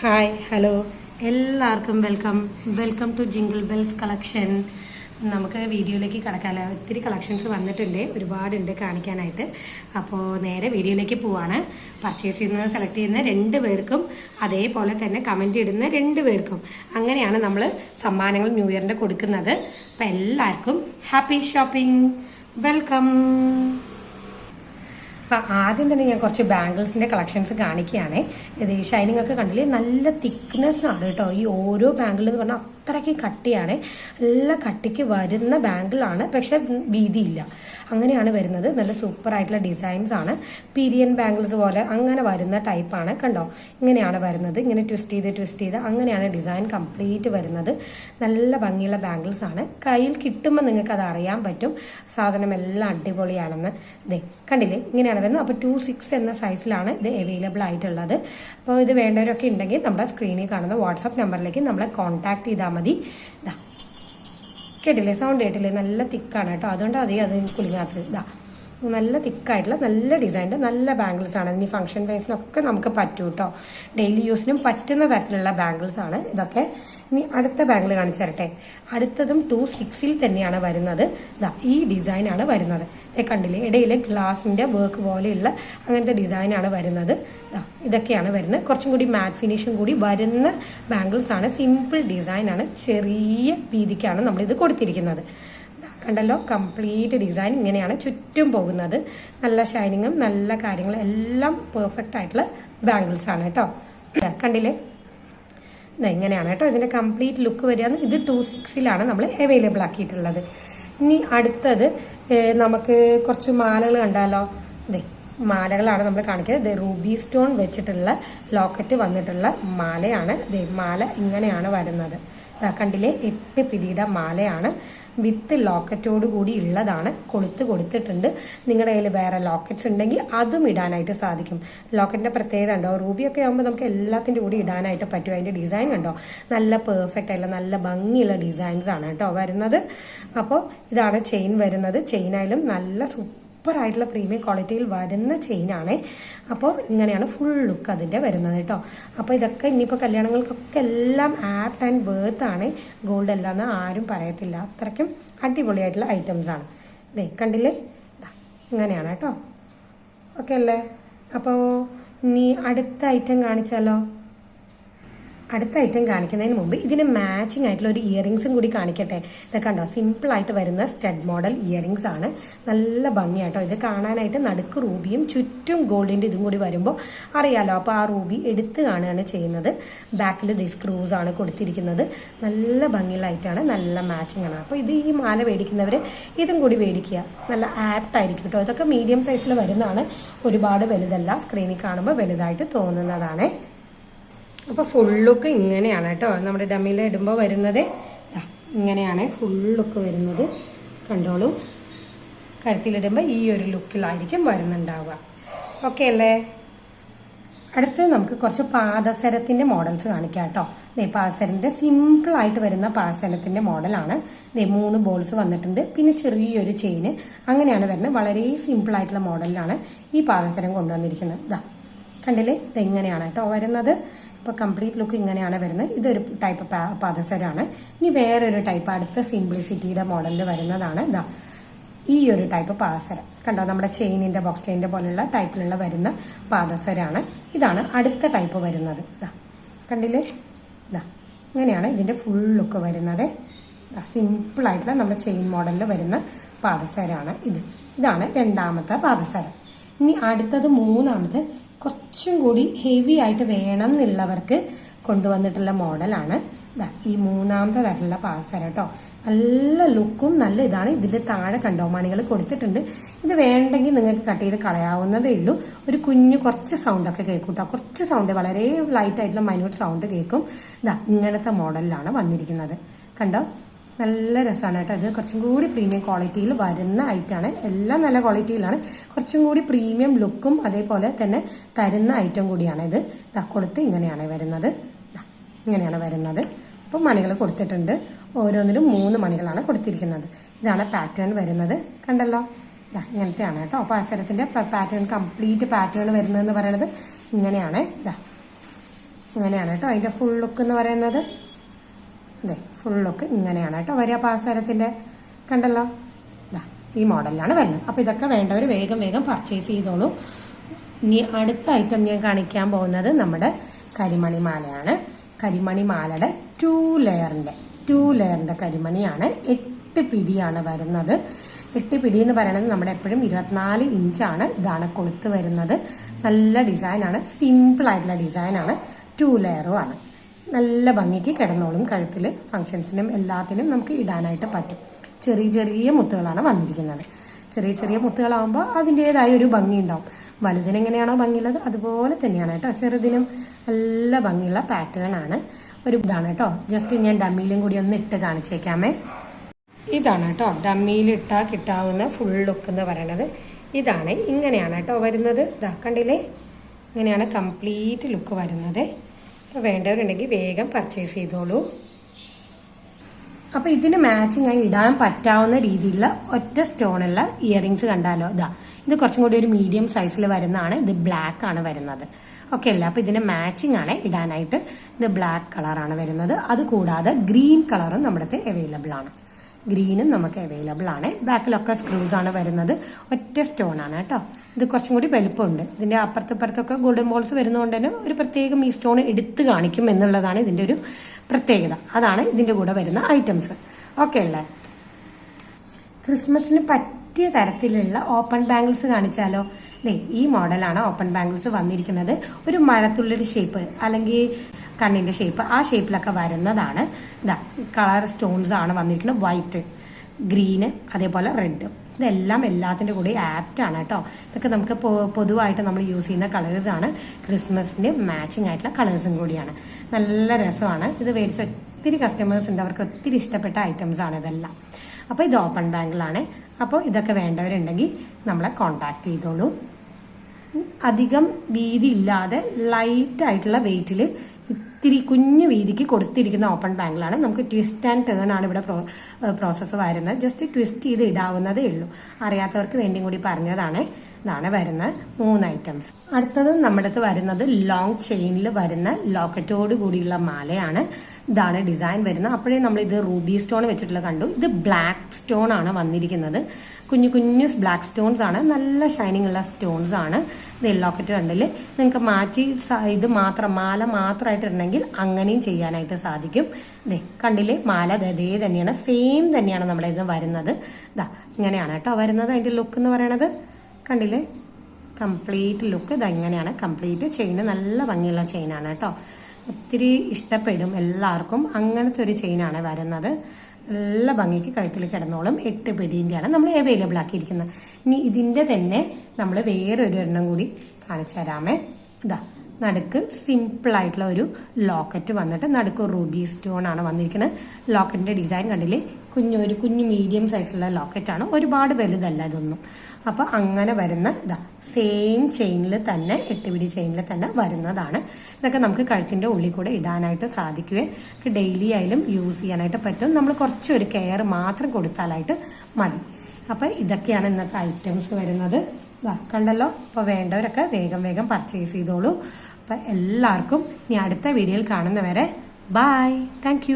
Hi hello എല്ലാവർക്കും welcome welcome to jingle bells collection നമുക്ക് വീഡിയോയിലേക്ക് കടക്കാമല്ലോ ഒത്തിരി കളക്ഷൻസ് വന്നിട്ടുണ്ട്. ഒരുപാടുണ്ട് കാണിക്കാനായിട്ട്. അപ്പോൾ നേരെ വീഡിയോയിലേക്ക് പോവാണ്. പർച്ചേസ് ചെയ്യുന്നത് സെലക്ട് ചെയ്യുന്ന രണ്ട് പേർക്കും അതേപോലെ തന്നെ കമന്റ് ഇടുന്ന രണ്ട് പേർക്കും. അങ്ങനെയാണ് നമ്മൾ സമ്മാനങ്ങൾ ന്യൂ ഇയറിന്റെ കൊടുക്കുന്നത്. അപ്പം എല്ലാവർക്കും ഹാപ്പി ഷോപ്പിംഗ് വെൽക്കം അപ്പം ആദ്യം തന്നെ ഞാൻ കുറച്ച് ബാംഗിൾസിന്റെ കളക്ഷൻസ് കാണിക്കുകയാണ്. ഇത് ഈ ഷൈനിങ് ഒക്കെ കണ്ടില്ലേ? നല്ല തിക്നെസ് ആണ് കേട്ടോ. ഈ ഓരോ ബാംഗിൾ എന്ന് പറഞ്ഞാൽ അത്രയ്ക്ക് കട്ടിയാണ്. നല്ല കട്ടിക്ക് വരുന്ന ബാംഗിളാണ് പക്ഷെ വീതിയില്ല. അങ്ങനെയാണ് വരുന്നത്. നല്ല സൂപ്പർ ആയിട്ടുള്ള ഡിസൈൻസ് ആണ്. പീരിയൻ ബാംഗിൾസ് പോലെ അങ്ങനെ വരുന്ന ടൈപ്പാണ് കണ്ടോ? ഇങ്ങനെയാണ് വരുന്നത്. ഇങ്ങനെ ട്വിസ്റ്റ് ചെയ്ത് ട്വിസ്റ്റ് ചെയ്ത് അങ്ങനെയാണ് ഡിസൈൻ കംപ്ലീറ്റ് വരുന്നത്. നല്ല ഭംഗിയുള്ള ബാംഗിൾസ് ആണ്. കയ്യിൽ കിട്ടുമ്പോൾ നിങ്ങൾക്ക് അത് അറിയാൻ പറ്റും. സാധനം എല്ലാം അടിപൊളിയാണെന്ന്. ഇതേ കണ്ടില്ലേ? ഇങ്ങനെയാണ് വരുന്നത്. അപ്പോൾ ടു സിക്സ് എന്ന സൈസിലാണ് ഇത് അവൈലബിൾ ആയിട്ടുള്ളത്. അപ്പോൾ ഇത് വേണ്ടവരൊക്കെ ഉണ്ടെങ്കിൽ നമ്മുടെ സ്ക്രീനിൽ കാണുന്ന വാട്സാപ്പ് നമ്പറിലേക്ക് നമ്മളെ കോൺടാക്ട് ചെയ്താൽ മതി. ഇതാ കേട്ടില്ലേ? സൗണ്ട് കേട്ടില്ലേ? നല്ല തിക്കാണ് കേട്ടോ. അതുകൊണ്ട് അതേ അത് കുലുങ്ങാത്തത് ഇതാ നല്ല തിക്കായിട്ടുള്ള നല്ല ഡിസൈന്റെ നല്ല ബാംഗിൾസ് ആണ്. ഇനി ഫംഗ്ഷൻ വേസിനൊക്കെ നമുക്ക് പറ്റും കേട്ടോ ഡെയിലി യൂസിനും പറ്റുന്ന തരത്തിലുള്ള ബാംഗിൾസ് ആണ് ഇതൊക്കെ. ഇനി അടുത്ത ബാംഗിൾ കാണിച്ചു തരട്ടെ അടുത്തതും ടു സിക്സിൽ തന്നെയാണ് വരുന്നത്. ഇതാ ഈ ഡിസൈനാണ് വരുന്നത്. കണ്ടില്ലേ? ഇടയിൽ ഗ്ലാസിന്റെ വർക്ക് പോലെയുള്ള അങ്ങനത്തെ ഡിസൈനാണ് വരുന്നത്. ഇതാ ഇതൊക്കെയാണ് വരുന്നത്. കുറച്ചും കൂടി മാറ്റ് ഫിനിഷും കൂടി വരുന്ന ബാംഗിൾസ് ആണ്. സിമ്പിൾ ഡിസൈനാണ് ചെറിയ വീതിക്കാണ് നമ്മളിത് കൊടുത്തിരിക്കുന്നത്. കണ്ടല്ലോ? കംപ്ലീറ്റ് ഡിസൈൻ ഇങ്ങനെയാണ് ചുറ്റും പോകുന്നത്. നല്ല ഷൈനിങ്ങും നല്ല കാര്യങ്ങളും എല്ലാം പെർഫെക്റ്റ് ആയിട്ടുള്ള ബാംഗിൾസ് ആണ് കേട്ടോ. കണ്ടില്ലേ? ഇതാ ഇങ്ങനെയാണ് കേട്ടോ ഇതിന്റെ കംപ്ലീറ്റ് ലുക്ക് വരികയാണ് ഇത് ടു സിക്സിലാണ് നമ്മൾ അവൈലബിൾ ആക്കിയിട്ടുള്ളത്. ഇനി അടുത്തത് നമുക്ക് കുറച്ച് മാലകൾ കണ്ടാലോ? ഇതേ മാലകളാണ് നമ്മൾ കാണിക്കുന്നത്. ഇത് റൂബി സ്റ്റോൺ വെച്ചിട്ടുള്ള ലോക്കറ്റ് വന്നിട്ടുള്ള മാലയാണ്. ദേ മാല ഇങ്ങനെയാണ് വരുന്നത്. കണ്ടില്ലേ? എട്ട് പിടിയുടെ മാലയാണ്. വിത്ത് ലോക്കറ്റോട് കൂടി ഉള്ളതാണ്. കൊളുത്ത് കൊടുത്തിട്ടുണ്ട്. നിങ്ങളുടെ കയ്യിൽ വേറെ ലോക്കറ്റ്സ് ഉണ്ടെങ്കിൽ അതും ഇടാനായിട്ട് സാധിക്കും. ലോക്കറ്റിന്റെ പ്രത്യേകത ഉണ്ടോ റൂബിയൊക്കെ ആകുമ്പോൾ നമുക്ക് എല്ലാത്തിന്റെ കൂടി ഇടാനായിട്ട് പറ്റും. അതിന്റെ ഡിസൈൻ ഉണ്ടോ നല്ല പെർഫെക്റ്റ് ആയിട്ടുള്ള നല്ല ഭംഗിയുള്ള ഡിസൈൻസ് ആണ് കേട്ടോ വരുന്നത്. അപ്പോൾ ഇതാണ് ചെയിൻ വരുന്നത്. ചെയിനായാലും നല്ല സൂപ്പർ ആയിട്ടുള്ള പ്രീമിയം ക്വാളിറ്റിയിൽ വരുന്ന ചെയിനാണ്. അപ്പോൾ ഇങ്ങനെയാണ് ഫുൾ ലുക്ക് അതിന്റെ വരുന്നത് കേട്ടോ. അപ്പോൾ ഇതൊക്കെ ഇനിയിപ്പോൾ കല്യാണങ്ങൾക്കൊക്കെ എല്ലാം ആപ്റ്റ് ആൻഡ് വേർത്ത് ആണ്. ഗോൾഡ് അല്ലാന്ന് ആരും പറയത്തില്ല. അത്രയ്ക്കും അടിപൊളിയായിട്ടുള്ള ഐറ്റംസ് ആണ്. ദേ കണ്ടില്ലേ? ഇങ്ങനെയാണ് കേട്ടോ. ഓക്കെ അല്ലേ? അപ്പോൾ ഇനി അടുത്ത ഐറ്റം കാണിച്ചാലോ? അടുത്ത ഐറ്റം കാണിക്കുന്നതിന് മുമ്പ് ഇതിന് മാച്ചിങ് ആയിട്ടുള്ള ഒരു ഇയറിങ്സും കൂടി കാണിക്കട്ടെ. ഇതൊക്കെ കണ്ടോ? സിമ്പിൾ ആയിട്ട് വരുന്ന സ്റ്റഡ് മോഡൽ ഇയറിങ്സ് ആണ്. നല്ല ഭംഗിയാട്ടോ. ഇത് കാണാനായിട്ട് നടുക്ക് റൂബിയും ചുറ്റും ഗോൾഡിന്റെ ഇതും കൂടി വരുമ്പോൾ അറിയാലോ. അപ്പോൾ ആ റൂബി എടുത്ത് കാണുകയാണ് ചെയ്യുന്നത്. ബാക്കിൽ ദി സ്ക്രൂസ് ആണ് കൊടുത്തിരിക്കുന്നത്. നല്ല ഭംഗിയിലായിട്ടാണ് നല്ല മാച്ചിങ് ആണ്. അപ്പോൾ ഇത് ഈ മാല മേടിക്കുന്നവർ ഇതും കൂടി മേടിക്കുക. നല്ല ആപ്റ്റ് ആയിരിക്കും കേട്ടോ. ഇതൊക്കെ മീഡിയം സൈസിൽ വരുന്നതാണ്. ഒരുപാട് വലുതല്ല. സ്ക്രീനിൽ കാണുമ്പോൾ വലുതായിട്ട് തോന്നുന്നതാണ്. അപ്പൊ ഫുൾ ലുക്ക് ഇങ്ങനെയാണ് കേട്ടോ. നമ്മുടെ ഡമ്മിയിൽ ഇടുമ്പോൾ വരുന്നത്. ഇങ്ങനെയാണ് ഫുൾ ലുക്ക് വരുന്നത്. കണ്ടോളൂ. കഴുത്തിലിടുമ്പോൾ ഈ ഒരു ലുക്കിലായിരിക്കും വരുന്നുണ്ടാവുക. ഓക്കെ അല്ലേ? അടുത്ത് നമുക്ക് കുറച്ച് പാദസരത്തിന്റെ മോഡൽസ് കാണിക്കാം കേട്ടോ. ദേ പാദസരത്തിന്റെ സിമ്പിൾ ആയിട്ട് വരുന്ന പാദസരത്തിന്റെ മോഡലാണ് ദേ മൂന്ന് ബോൾസ് വന്നിട്ടുണ്ട്. പിന്നെ ചെറിയൊരു ചെയിന് അങ്ങനെയാണ് വരുന്നത്. വളരെ സിമ്പിൾ ആയിട്ടുള്ള മോഡലിലാണ് ഈ പാദസരം കൊണ്ടുവന്നിരിക്കുന്നത്. ഇതാ കണ്ടില്ലേ? ഇതെങ്ങനെയാണ് കേട്ടോ വരുന്നത്? അപ്പോൾ കംപ്ലീറ്റ് ലുക്ക് ഇങ്ങനെയാണ് വരുന്നത്. ഇതൊരു ടൈപ്പ് പാദസരമാണ്. ഇനി വേറൊരു ടൈപ്പ് അടുത്ത സിംപ്ലിസിറ്റിയുടെ മോഡലിൽ വരുന്നതാണ്. ഇതാ ഈ ഒരു ടൈപ്പ് പാദസരം. കണ്ടോ നമ്മുടെ ചെയിനിന്റെ ബോക്സ് ചെയിനിന്റെ പോലെയുള്ള ടൈപ്പിലുള്ള വരുന്ന പാദസരമാണ്. ഇതാണ് അടുത്ത ടൈപ്പ് വരുന്നത്. ഇതാ കണ്ടില്ലേ? ഇതാ ഇങ്ങനെയാണ് ഇതിന്റെ ഫുൾ ലുക്ക് വരുന്നത്. സിമ്പിൾ ആയിട്ടുള്ള നമ്മുടെ ചെയിൻ മോഡലിൽ വരുന്ന പാദസരമാണ് ഇത്. ഇതാണ് രണ്ടാമത്തെ പാദസരം. ഇനി അടുത്തത് മൂന്നാമത് കുറച്ചും കൂടി ഹെവി ആയിട്ട് വേണം എന്നുള്ളവർക്ക് കൊണ്ടുവന്നിട്ടുള്ള മോഡലാണ് ഈ മൂന്നാമത്തെ തരത്തിലുള്ള പാദസരം കേട്ടോ നല്ല ലുക്കും നല്ല ഇതാണ്. ഇതിന്റെ താഴെ കണ്ടോ മണികൾ കൊടുത്തിട്ടുണ്ട്. ഇത് വേണ്ടെങ്കിൽ നിങ്ങൾക്ക് കട്ട് ചെയ്ത് കളയാവുന്നതേ ഉള്ളൂ. ഒരു കുഞ്ഞു കുറച്ച് സൗണ്ട് ഒക്കെ കേൾക്കും കേട്ടോ കുറച്ച് സൗണ്ട് വളരെ ലൈറ്റ് ആയിട്ടുള്ള മൈന്യൂട്ട് സൗണ്ട് കേൾക്കും. ഇതാ ഇങ്ങനത്തെ മോഡലിലാണ് വന്നിരിക്കുന്നത്. കണ്ടോ? നല്ല രസമാണ് കേട്ടോ. ഇത് കുറച്ചും കൂടി പ്രീമിയം ക്വാളിറ്റിയിൽ വരുന്ന ഐറ്റമാണ് എല്ലാം നല്ല ക്വാളിറ്റിയിലാണ് കുറച്ചും കൂടി പ്രീമിയം ലുക്കും അതേപോലെ തന്നെ തരുന്ന ഐറ്റം കൂടിയാണ് ഇത്. ദാ കൊടുത്ത് ഇങ്ങനെയാണ് വരുന്നത്. ഇങ്ങനെയാണ് വരുന്നത്. അപ്പോൾ മണികൾ കൊടുത്തിട്ടുണ്ട്. ഓരോന്നിലും മൂന്ന് മണികളാണ് കൊടുത്തിരിക്കുന്നത്. ഇതാണ് പാറ്റേൺ വരുന്നത്. കണ്ടല്ലോ? ഇതാ ഇങ്ങനത്തെയാണ് കേട്ടോ. അപ്പോൾ അസരത്തിന്റെ പാറ്റേൺ കംപ്ലീറ്റ് പാറ്റേൺ വരുന്നതെന്ന് പറയുന്നത് ഇങ്ങനെയാണ്. ഇതാ ഇങ്ങനെയാണ് കേട്ടോ. അതിന്റെ ഫുൾ ലുക്ക് എന്ന് പറയുന്നത്. അതെ ഫുള്ളൊക്കെ ഇങ്ങനെയാണ് കേട്ടോ വരിക. പാസരത്തിന്റെ കണ്ടല്ലോ? ഇതാ ഈ മോഡലിലാണ് വരുന്നത്. അപ്പോൾ ഇതൊക്കെ വേണ്ടവർ വേഗം വേഗം പർച്ചേസ് ചെയ്തോളൂ. ഇനി അടുത്ത ഐറ്റം ഞാൻ കാണിക്കാൻ പോകുന്നത് നമ്മുടെ കരിമണി മാലയാണ് കരിമണി മാലയുടെ ടു ലെയറിന്റെ ടു ലെയറിന്റെ കരിമണിയാണ്. എട്ട് പിടിയാണ് വരുന്നത്. എട്ട് പിടി എന്ന് പറയുന്നത് നമ്മുടെ എപ്പോഴും ഇരുപത്തിനാല് ഇഞ്ചാണ് ഇതാണ് കൊളുത്ത് വരുന്നത്. നല്ല ഡിസൈനാണ് സിമ്പിൾ ആയിട്ടുള്ള ഡിസൈനാണ് ടു ലെയറും ആണ്. നല്ല ഭംഗിക്ക് കിടന്നോളും കഴുത്തിൽ ഫങ്ഷൻസിനും എല്ലാത്തിനും നമുക്ക് ഇടാനായിട്ട് പറ്റും. ചെറിയ ചെറിയ മുത്തുകളാണ് വന്നിരിക്കുന്നത്. ചെറിയ ചെറിയ മുത്തുകളാകുമ്പോൾ അതിന്റെതായ ഒരു ഭംഗി ഉണ്ടാവും. വലുതിന് എങ്ങനെയാണോ ഭംഗിയുള്ളത് അതുപോലെ തന്നെയാണ് കേട്ടോ. ചെറുതിനും നല്ല ഭംഗിയുള്ള പാറ്റേൺ ആണ്. ഒരു ഇതാണ് കേട്ടോ. ജസ്റ്റ് ഞാൻ ഡമ്മിയിലും കൂടി ഒന്ന് ഇട്ട് കാണിച്ചേക്കാമേ. ഇതാണ് കേട്ടോ. ഡമ്മിയിലിട്ടാൽ കിട്ടാവുന്ന ഫുൾ ലുക്ക് എന്ന് പറയണത്. ഇതാണ്. ഇങ്ങനെയാണ് കേട്ടോ വരുന്നത്. ഇതാ കണ്ടില്ലേ? ഇങ്ങനെയാണ് കംപ്ലീറ്റ് ലുക്ക് വരുന്നത്. അപ്പോൾ വേണ്ടവരുണ്ടെങ്കിൽ വേഗം പർച്ചേസ് ചെയ്തോളൂ. അപ്പോൾ ഇതിന് മാച്ചിങ് ആയി ഇടാൻ പറ്റാവുന്ന രീതിയിലുള്ള ഒറ്റ സ്റ്റോണുള്ള ഇയറിങ്സ് കണ്ടാലോ? ഇതാ ഇത് കുറച്ചും കൂടി ഒരു മീഡിയം സൈസിൽ വരുന്നതാണ്. ഇത് ബ്ലാക്ക് ആണ് വരുന്നത്. ഓക്കെ അല്ല? അപ്പോൾ ഇതിന് മാച്ചിങ് ആണ് ഇടാനായിട്ട് ഇത് ബ്ലാക്ക് കളറാണ് വരുന്നത്. അതുകൂടാതെ ഗ്രീൻ കളറും നമ്മുടെ അവൈലബിൾ ആണ്. ഗ്രീനും നമുക്ക് അവൈലബിൾ ആണ്. ബാക്കിലൊക്കെ സ്ക്രൂസ് ആണ് വരുന്നത്. ഒറ്റ സ്റ്റോൺ ആണ് കേട്ടോ. ഇത് കുറച്ചും കൂടി വലുപ്പമുണ്ട്. ഇതിന്റെ അപ്പുറത്തപ്പുറത്തൊക്കെ ഗോൾഡൻ ബോൾസ് വരുന്നതുകൊണ്ട് തന്നെ ഒരു പ്രത്യേകം ഈ സ്റ്റോൺ എടുത്ത് കാണിക്കും എന്നുള്ളതാണ് ഇതിന്റെ ഒരു പ്രത്യേകത. അതാണ് ഇതിന്റെ കൂടെ വരുന്ന ഐറ്റംസ് ഓക്കെ അല്ലേ? ക്രിസ്മസിന് പറ്റിയ തരത്തിലുള്ള ഓപ്പൺ ബാംഗിൾസ് കാണിച്ചാലോ? ദേ ഈ മോഡലാണ് ഓപ്പൺ ബാംഗിൾസ് വന്നിരിക്കുന്നത്. ഒരു മഴത്തുള്ളൊരു ഷേപ്പ് അല്ലെങ്കിൽ കണ്ണിന്റെ ഷേപ്പ് ആ ഷേപ്പിലൊക്കെ വരുന്നതാണ്. ഇതാ കളർ സ്റ്റോൺസ് ആണ് വന്നിരിക്കുന്നത്. വൈറ്റ് ഗ്രീന് അതേപോലെ റെഡ് ഇതെല്ലാം എല്ലാത്തിന്റെ കൂടെ ആപ്റ്റാണ് കേട്ടോ. ഇതൊക്കെ നമുക്ക് പൊതുവായിട്ട് നമ്മൾ യൂസ് ചെയ്യുന്ന കളേഴ്സാണ് ആണ്. ക്രിസ്മസിന്റെ മാച്ചിങ് ആയിട്ടുള്ള കളേഴ്സും കൂടിയാണ്. നല്ല രസമാണ്. ഇത് മേടിച്ച ഒത്തിരി കസ്റ്റമേഴ്സ് ഉണ്ട്. അവർക്ക് ഒത്തിരി ഇഷ്ടപ്പെട്ട ഐറ്റംസ് ആണ് ഇതെല്ലാം. അപ്പോൾ ഇത് ഓപ്പൺ ബാങ്കിലാണ് അപ്പോൾ ഇതൊക്കെ വേണ്ടവരുണ്ടെങ്കിൽ നമ്മളെ കോണ്ടാക്ട് ചെയ്തോളൂ. അധികം വീതി ഇല്ലാതെ ലൈറ്റ് ആയിട്ടുള്ള വെയിറ്റിൽ ഇത്തിരി കുഞ്ഞു വീതിക്ക് കൊടുത്തിരിക്കുന്ന ഓപ്പൺ ബാങ്കിലാണ്. നമുക്ക് ട്വിസ്റ്റ് ആൻഡ് ടേൺ ആണ് ഇവിടെ പ്രോസസ്സ് വരുന്നത്. ജസ്റ്റ് ട്വിസ്റ്റ് ചെയ്ത് ഇടാവുന്നതേ ഉള്ളൂ. അറിയാത്തവർക്ക് വേണ്ടിയും കൂടി പറഞ്ഞതാണ്. ഇതാണ് വരുന്ന മൂന്ന് ഐറ്റംസ് അടുത്തത് നമ്മുടെ അടുത്ത് വരുന്നത് ലോങ് ചെയിനിൽ വരുന്ന ലോക്കറ്റോട് കൂടിയുള്ള മാലയാണ്. ഇതാണ് ഡിസൈൻ വരുന്നത്. അപ്പോഴേ നമ്മൾ ഇത് റൂബി സ്റ്റോൺ വെച്ചിട്ടുള്ള കണ്ടു. ഇത് ബ്ലാക്ക് സ്റ്റോൺ ആണ് വന്നിരിക്കുന്നത്. കുഞ്ഞു കുഞ്ഞു ബ്ലാക്ക് സ്റ്റോൺസ് ആണ്. നല്ല ഷൈനിങ് ഉള്ള സ്റ്റോൺസ് ആണ്. ഇത് ലോക്കറ്റ് കണ്ടിൽ നിങ്ങൾക്ക് മാറ്റി ഇത് മാത്രം മാല മാത്രമായിട്ട് ഇടണമെങ്കിൽ അങ്ങനെയും ചെയ്യാനായിട്ട് സാധിക്കും. ദേ കണ്ടില്ലേ? മാല ദേ തന്നെയാണ്. സെയിം തന്നെയാണ് നമ്മുടെ ഇത് വരുന്നത്. ഇതാ ഇങ്ങനെയാണ് കേട്ടോ വരുന്നത് അതിന്റെ ലുക്ക് എന്ന് പറയണത്. കണ്ടില്ലേ? കംപ്ലീറ്റ് ലുക്ക് ഇത് ഇങ്ങനെയാണ്. കംപ്ലീറ്റ് ചെയിൻ നല്ല ഭംഗിയുള്ള ചെയിനാണ് കേട്ടോ. ഒത്തിരി ഇഷ്ടപ്പെടും എല്ലാവർക്കും. അങ്ങനത്തെ ഒരു ചെയിനാണ് വരുന്നത്. നല്ല ഭംഗിക്ക് കഴുത്തിൽ കിടന്നോളും. എട്ട് പിടീന്റെയാണ് നമ്മൾ അവൈലബിൾ ആക്കിയിരിക്കുന്നത്. ഇനി ഇതിന്റെ തന്നെ നമ്മൾ വേറൊരു എണ്ണം കൂടി കാണിച്ചു തരാമേ. ഇതാ നടുക്ക് സിമ്പിൾ ആയിട്ടുള്ള ഒരു ലോക്കറ്റ് വന്നിട്ട് നടുക്ക് റൂബി സ്റ്റോൺ ആണ് വന്നിരിക്കുന്നത്. ലോക്കറ്റിന്റെ ഡിസൈൻ കണ്ടില്ലേ? കുഞ്ഞു ഒരു കുഞ്ഞു മീഡിയം സൈസുള്ള ലോക്കറ്റ് ആണ്. ഒരുപാട് വലുതല്ല ഇതൊന്നും അപ്പൊ അങ്ങനെ വരുന്ന ഇതാ സെയിം ചെയിനിൽ തന്നെ എട്ടുപിടി ചെയിനിൽ തന്നെ വരുന്നതാണ്. ഇതൊക്കെ നമുക്ക് കഴുത്തിന്റെ ഉള്ളിൽ കൂടെ ഇടാനായിട്ട് സാധിക്കുകയും ഡെയിലി ആയാലും യൂസ് ചെയ്യാനായിട്ട് പറ്റും. നമ്മൾ കുറച്ചൊരു കെയർ മാത്രം കൊടുത്താലായിട്ട് മതി. അപ്പൊ ഇതൊക്കെയാണ് ഇന്നത്തെ ഐറ്റംസ് വരുന്നത്. കണ്ടല്ലോ? അപ്പോൾ വേണ്ടവരൊക്കെ വേഗം വേഗം പർച്ചേസ് ചെയ്തോളൂ. അപ്പോൾ എല്ലാവർക്കും ഇനി അടുത്ത വീഡിയോയിൽ കാണുന്നവരെ ബായ് താങ്ക്